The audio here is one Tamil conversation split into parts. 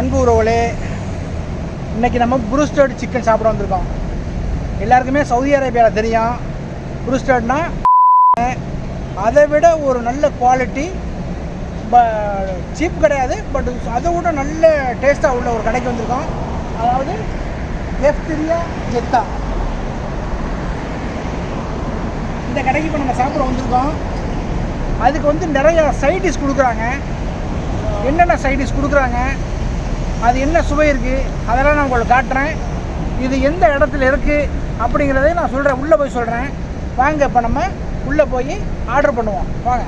அன்பு உறவுகளே இன்றைக்கி நம்ம புருஸ்டர்டு சிக்கன் சாப்பிட வந்திருக்கோம். எல்லாருக்குமே சவுதி அரேபியாவில் தெரியும். புருஸ்டர்ட்னா அதை விட ஒரு நல்ல குவாலிட்டி ப சீப் கிடையாது பட் அதை விட நல்ல டேஸ்ட்டாக உள்ள ஒரு கடைக்கு வந்திருக்கோம். அதாவது எஃப்திரியா ஜெத்தா இந்த கடைக்கு இப்போ நம்ம சாப்பிட வந்திருக்கோம். அதுக்கு வந்து நிறையா சைடிஷ் கொடுக்குறாங்க. என்னென்ன சைடிஷ் கொடுக்குறாங்க? அது என்ன சுவை இருக்குது அதெல்லாம் நான் உங்களுக்கு காட்டுறேன். இது எந்த இடத்துல இருக்குது அப்படிங்கிறதையும் நான் சொல்கிறேன் உள்ளே போய் சொல்கிறேன் வாங்க இப்போ நம்ம உள்ளே போய் ஆர்டர் பண்ணுவோம். வாங்க.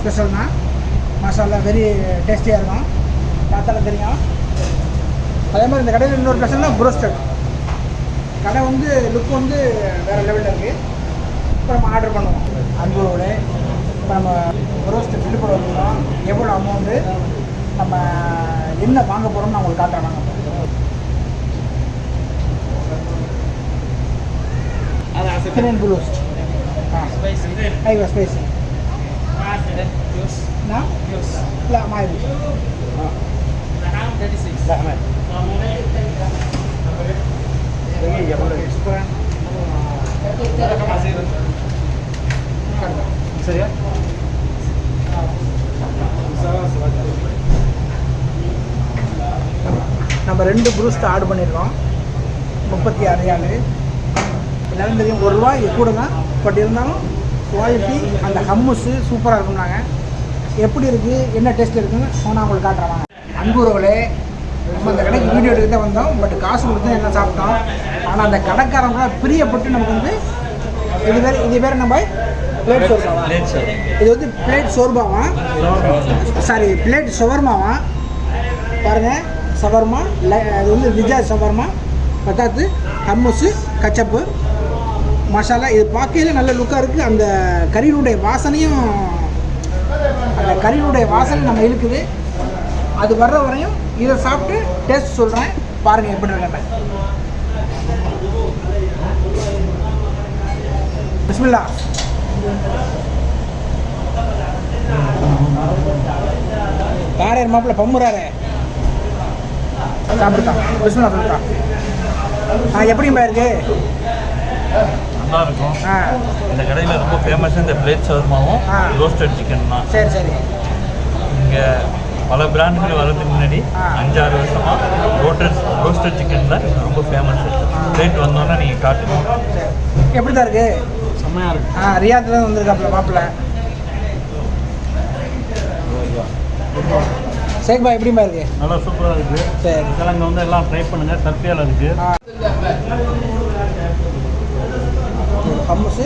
ஸ்பெஷல் மசாலா வெரி டேஸ்டியாக இருக்கும். பார்த்தாலும் தெரியும். அதே மாதிரி இந்த கடையில் இன்னொரு ஸ்பெஷல்னா புரோஸ்டட் கடை வந்து லுக் வந்து வேறு லெவலில் இருக்குது இப்போ நம்ம ஆர்டர் பண்ணுவோம். அன்பு ரோடு இப்போ நம்ம புரோஸ்ட் பில்லு போட வந்துருக்கோம் எவ்வளோ அமௌண்ட்டு நம்ம என்ன வாங்க போகிறோம்னு நான் உங்களுக்கு காட்டுறேன். வாங்க. சிக்கன் அண்ட் புரோஸ்ட் ஆ. ஸ்பைசி ஐவா ஸ்பைசி نعم لا ما يبي لا ما சரியா நம்ம ரெண்டு ப்ரூஸ்ட் ஆர்டர் பண்ணியிருக்கோம் முப்பத்தி ஆறு ரியாலு எல்லாரும் தெரியும் ஒரு ரூபா இது கூட தான் பட் இருந்தாலும் குவாலிட்டி அந்த ஹம்முஸு சூப்பராக இருக்கும்னாங்க. எப்படி இருக்குது என்ன டேஸ்ட் இருக்குன்னு நான் உங்களுக்கு காட்டுறேன். அன்புறவுகளே நம்ம அந்த கடைக்கு வீடியோ எடுக்க தான் வந்தோம். பட் காசு கொடுத்து என்ன சாப்பிட்டோம்? ஆனால் அந்த கடைக்காரங்க பிரியப்பட்டு நமக்கு வந்து இது பேர் இது பேர் நம்ம பிளேட் சோர்பாவா இது வந்து பிளேட் சோர்பாவா சாரி பிளேட் ஷவர்மாவா பாருங்கள் சவர்மா அது வந்து விஜா சவர்மா பத்தாத்து ஹம்முஸு கச்சப்பு மசாலா இது பார்க்கையில நல்ல லுக்காக இருக்குது அந்த கறியினுடைய வாசனையும் அந்த கறியினுடைய வாசனை நம்ம இருக்குது அது வர்ற வரையும் இதை சாப்பிட்டு டேஸ்ட் சொல்கிறேன் பாருங்கள் எப்படி இருக்கேன் பிஸ்மில்லா யார் மாப்பிள்ள பம்முறாரு. சாப்பிட்டுட்டான் பிஸ்மில்லா சொல்லிட்டான் ஆ எப்படிம்பா இருக்கு நல்லா இருக்கும் இந்த கடையில் ரொம்ப ஃபேமஸ் இந்த பிளேட் சவர்மாவும். ரோஸ்டட் சிக்கன் தான். சரி சரி. இங்கே பல பிராண்டுகள் வர்றதுக்கு முன்னாடி. அஞ்சாறு வருஷமாக ரோட்டட் ரோஸ்டட் சிக்கன் தான் ரொம்ப ஃபேமஸ் ரேட் வந்தோன்னே நீங்கள் சரி எப்படி தான் இருக்கு? செம்மையாக இருக்கு. ஆ ரியாத்தில் வந்திருக்காப்புல மாப்பிள்ள. சேக்பா எப்படிமா இருக்கு? நல்லா சூப்பராக இருக்குது சரி. கிழங்கு வந்து எல்லாம் ட்ரை பண்ணுங்கள் சர்ஃபியால் இருக்குது ஆ ஹம்முஸு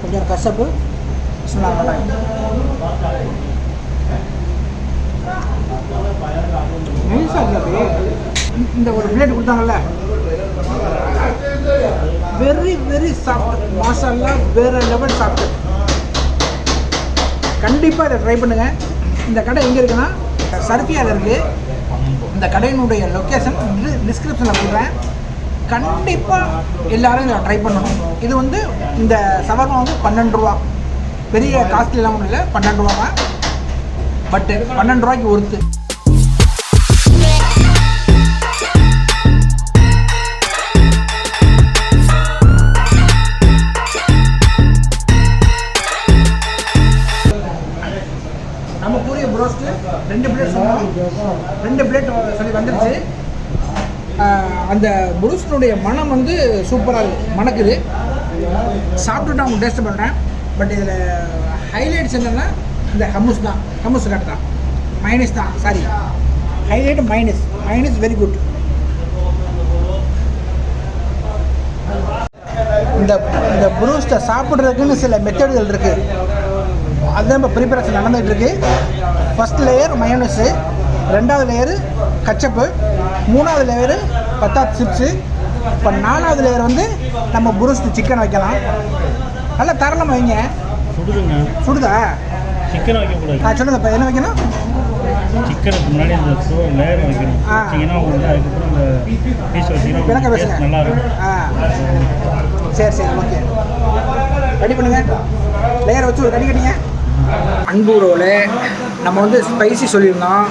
கொஞ்சம் கசப்பு பிஸ்மில்லா மிளகாய் நைஸாக இந்த- ஒரு பிளேட் கொடுத்தாங்கல்ல வெரி வெரி சாஃப்ட் மசாலா வேறு லெவல் சாஃப்ட் கண்டிப்பாக இதை ட்ரை பண்ணுங்கள் இந்த கடை எங்கே இருக்குன்னா சர்பியாவில் இருக்குது இந்த கடையினுடைய லொக்கேஷன் டிஸ்கிரிப்ஷனில் கொடுக்குறேன். கண்டிப்பாக எல்லாரும் இதை ட்ரை பண்ணணும். இது வந்து இந்த சவர்மா வந்து பன்னெண்டு ரூபா. பெரிய காஸ்ட்லிலாம் ஒன்றும் இல்லை பன்னெண்டு ரூபா தான். பட்டு பன்னெண்டு ரூபாய்க்கு ஒருத்து புருஸ்னுடைய மனம் வந்து சூப்பராக மணக்குது. சாப்பிட்டுட்டு அவங்க டேஸ்ட் பண்ணுறேன் பட் இதில் ஹைலைட்ஸ் என்னென்னா இந்த ஹம்முஸ் தான். ஹம்முஸ் கட் தான். மைனஸ் தான். Sorry highlight minus minus very good இந்த இந்த ப்ரூஸ்ட்டை சாப்பிட்றதுக்குன்னு சில மெத்தடுகள் இருக்குது அதுதான் இப்போ ப்ரிப்பரேஷன் நடந்துகிட்ருக்கு ஃபஸ்ட் லேயர் மயோனஸு ரெண்டாவது லேயரு கச்சப்பு. மூணாவது லேயரு பத்தாவது சிப்ஸு இப்போ நாலாவது லேயர் வந்து நம்ம புருஸ்ட் சிக்கன் வைக்கலாம். நல்லா தரலாம் வைங்க. சுடுதுங்க. சுடுதா? சிக்கன் வைக்கக்கூடாது. நான் சொல்லுங்க இப்போ என்ன வைக்கணும்? சிக்கனுக்கு முன்னாடி லேயர் வைக்கணும். ஆ. வச்சிங்கன்னா வந்து அதுக்கப்புறம் அந்த பீஸ் விளக்க வச்சிங்கன்னா பேசுங்க taste நல்லா இருக்கும் ஆ. சரி சரி ஓகே ரெடி பண்ணுங்க? லேயரை வச்சு ஒரு கடி கட்டிங்க. அன்பு ரோவில் நம்ம வந்து ஸ்பைசி சொல்லியிருந்தோம்.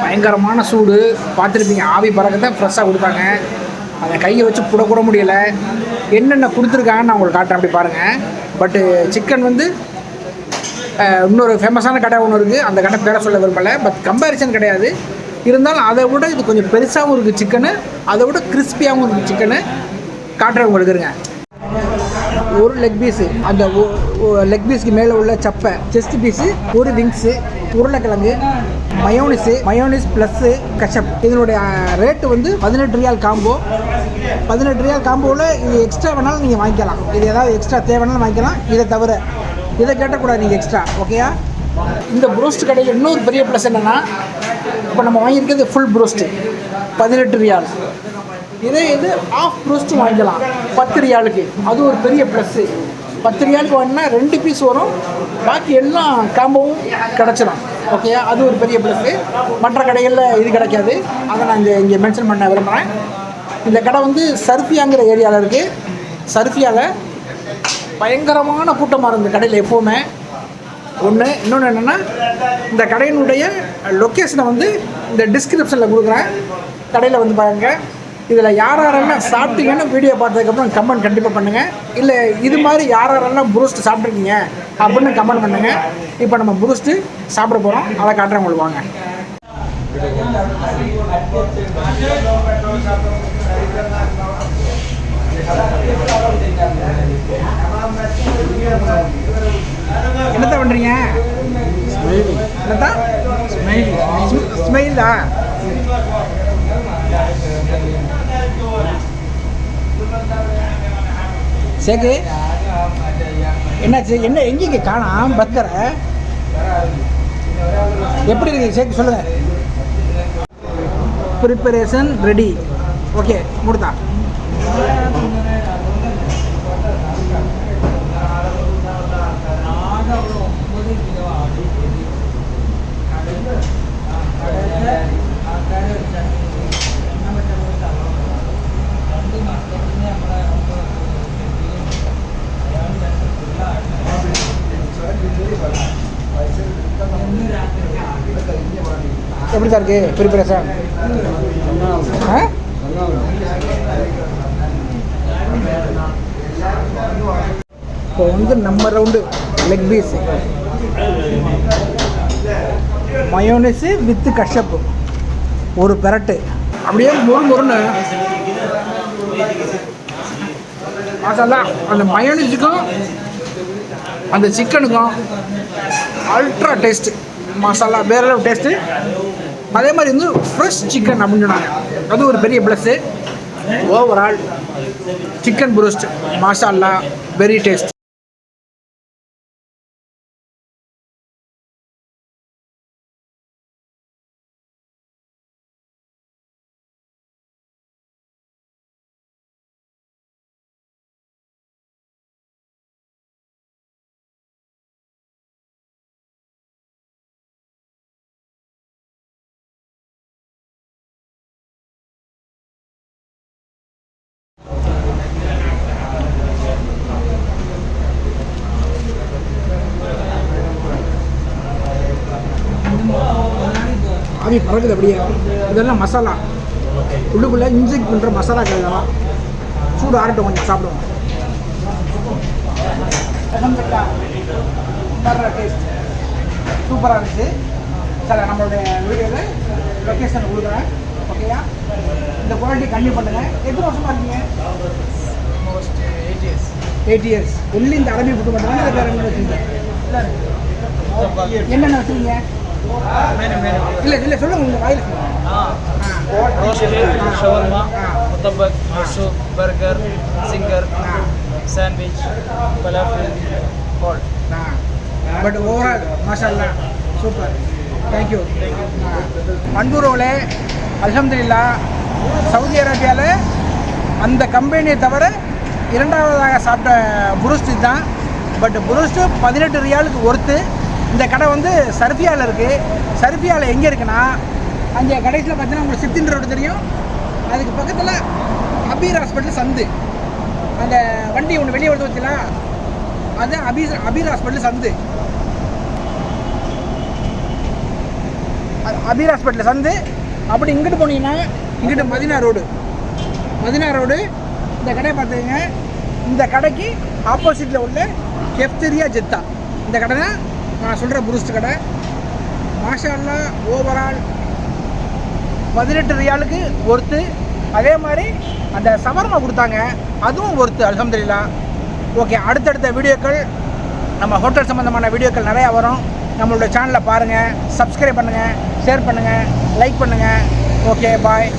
பயங்கரமான சூடு. பார்த்துருப்பீங்க ஆவி பறக்கத்தை ஃப்ரெஷ்ஷாக கொடுத்தாங்க. அதை கையை வச்சு புட கூட முடியலை. என்னென்ன கொடுத்துருக்காங்கன்னு நான் உங்களுக்கு காட்டுறேன். அப்படி பாருங்கள் பட்டு சிக்கன் வந்து இன்னொரு ஃபேமஸான கடை ஒன்று இருக்குது அந்த கடை பேரை சொல்ல விரும்பலை. பட் கம்பேரிசன் கிடையாது. இருந்தாலும் அதை விட இது கொஞ்சம் பெருசாகவும் இருக்குது சிக்கனு அதை விட கிறிஸ்பியாகவும் இருக்குது சிக்கனு காட்டுறேன் உங்களுக்கு இருங்க. ஒரு லெக் பீஸு அந்த லெக் பீஸ்க்கு மேலே உள்ள சப்பை செஸ்ட் பீஸு ஒரு விங்ஸு உருளைக்கிழங்கு மயோனிஸு மயோனிஸ் ப்ளஸ்ஸு கச்சப் இதனுடைய ரேட்டு வந்து பதினெட்டு ரியால் காம்போ பதினெட்டு ரியால் காம்போவில் இது எக்ஸ்ட்ரா வேணாலும் நீங்கள் வாங்கிக்கலாம். இது ஏதாவது எக்ஸ்ட்ரா தேவைனாலும் வாங்கிக்கலாம். இதை தவிர இதை கேட்டக்கூடாது நீங்கள் எக்ஸ்ட்ரா ஓகேயா இந்த ப்ரோஸ்ட் கடையில் இன்னொரு பெரிய ப்ளஸ் என்னென்னா இப்போ நம்ம வாங்கியிருக்கிறது ஃபுல் ப்ரோஸ்ட்டு பதினெட்டு ரியால் இதே இது ஆஃப் ப்ரோஸ்ட் வாங்கிக்கலாம் பத்து ரியாலுக்கு. அது ஒரு பெரிய ப்ளஸ்ஸு பத்து ரியாலுக்கு வாங்கினா ரெண்டு பீஸ் வரும். பாக்கி எல்லாம் காம்போவும் கிடச்சிடும் ஓகேயா அது ஒரு பெரிய ப்ளஸ்ஸு மற்ற கடைகளில் இது கிடைக்காது. அதை நான் இங்கே இங்கே மென்ஷன் பண்ண விரும்புகிறேன் இந்த கடை வந்து சர்ஃபியாங்கிற ஏரியாவில் இருக்குது சர்ஃபியாவில் பயங்கரமான கூட்டமாக இருந்த கடையில் எப்போவுமே. ஒன்று இன்னொன்று என்னென்னா இந்த கடையினுடைய லொக்கேஷனை வந்து இந்த டிஸ்கிரிப்ஷனில் கொடுக்குறேன். கடையில் வந்து பாருங்க. இதில் யார் யாரெல்லாம் சாப்பிட்டீங்கன்னு வீடியோ பார்த்ததுக்கப்புறம் கமெண்ட் கண்டிப்பாக பண்ணுங்கள் இல்லை இது மாதிரி யார் யாரெல்லாம் புரூஸ்ட் சாப்பிட்ருக்கீங்க அப்படின்னு கமெண்ட் பண்ணுங்கள் இப்போ நம்ம புரூஸ்ட்டு சாப்பிட போகிறோம் அதை காட்டுறேன் உங்களுக்கு வாங்க. என்னத்தான் பண்ணுறீங்க என்னத்தான் ஸ்மைலா சேகு. என்னாச்சு? என்ன எங்கேங்க காணாம்? பர்கரை எப்படி இருக்கு சேக்கு சொல்லுங்க. ப்ரிப்பரேஷன் ரெடி ஓகே முடித்தான் எப்படி சார் இருக்கு? ப்ரிப்பரேஷன் ஆ? இப்போ வந்து நம்ம round leg piece mayonnaise with ketchup ஒரு பெரட்டு. அப்படியே முறு முருன்னு மசாலா அந்த மயோனஸுக்கும் அந்த சிக்கனுக்கும் அல்ட்ரா டேஸ்ட்டு மசாலா வேற டேஸ்ட்டு அதே மாதிரி வந்து ஃப்ரெஷ் சிக்கன் அப்படின்னு சொன்னாங்க. அது ஒரு பெரிய plus overall chicken broast masala very taste ஆவி பறக்குது அப்படியே. இதெல்லாம் மசாலா. உள்ளுக்குள்ளே இன்ஜெக்ட் பண்ணுற மசாலா இதெல்லாம். சூடு ஆறட்டும் கொஞ்சம் சாப்பிடுவோம். சூப்பராக இருந்துச்சு. சார் நம்மளுடைய வீடியோவில் லொக்கேஷன் கொடுக்குறேன். ஓகேயா இந்த குவாலிட்டி கண்டிப்பாக பண்ணுங்கள் எத்தனை வருஷமாக இருக்கீங்க. எயிட் இயர்ஸ் ஒன்லி இந்த அரபி ஃபுட்டு மட்டும் தான் வேறு என்ன வச்சுருக்கீங்க? இல்லை இல்லை சொல்லுங்கள் உங்கள் வாயில் Ah. mutabak, soup, burger, zinger, Ah. sandwich, falafel, all. But overall மாஷால்லா super. Thank you அன்புறவுலே அல்ஹம்துலில்லா சவுதி அரேபியாவில் அந்த கம்பெனியை தவிர இரண்டாவதாக சாப்பிட்ட புருஸ்ட் தான் பட் புருஸ்ட்டு பதினெட்டு ரியாலுக்கு ஒருத்து இந்த கடை வந்து சர்ஃபியாவில் இருக்குது சர்ஃபியாவில் எங்கே இருக்குன்னா அந்த கடைசியில் பார்த்தீங்கன்னா உங்களுக்கு சித்தின் ரோடு தெரியும். அதுக்கு பக்கத்தில் அபீர் ஹாஸ்பிட்டல் சந்து. அந்த வண்டி ஒன்று வெளியே வந்து வச்சுல அது அபீர் அபீர் ஹாஸ்பிட்டல் சந்து. அபீர் ஹாஸ்பிட்டல் சந்து. அப்படி இங்கிட்டு போனீங்கன்னா இங்கிட்டு மதினா ரோடு. மதினா ரோடு இந்த கடையை பார்த்துக்கங்க இந்த கடைக்கு ஆப்போசிட்டில் உள்ள கெஃப்தெரியா ஜெத்தா. இந்த கடை தான் நான் சொல்கிற புருஸ்ட் கடை. மாஷால்லாம் ஓவரால் பதினெட்டு ரியாலுக்கு ஒருத்து அதே மாதிரி அந்த சவர்மா கொடுத்தாங்க. அதுவும் ஒருத்து அல்ஹம்துலில்லா ஓகே அடுத்தடுத்த வீடியோக்கள் நம்ம ஹோட்டல் சம்மந்தமான வீடியோக்கள் நிறையா வரும். நம்மளோட சேனலை பாருங்கள் சப்ஸ்கிரைப் பண்ணுங்கள் ஷேர் பண்ணுங்கள் லைக் பண்ணுங்கள் ஓகே பாய்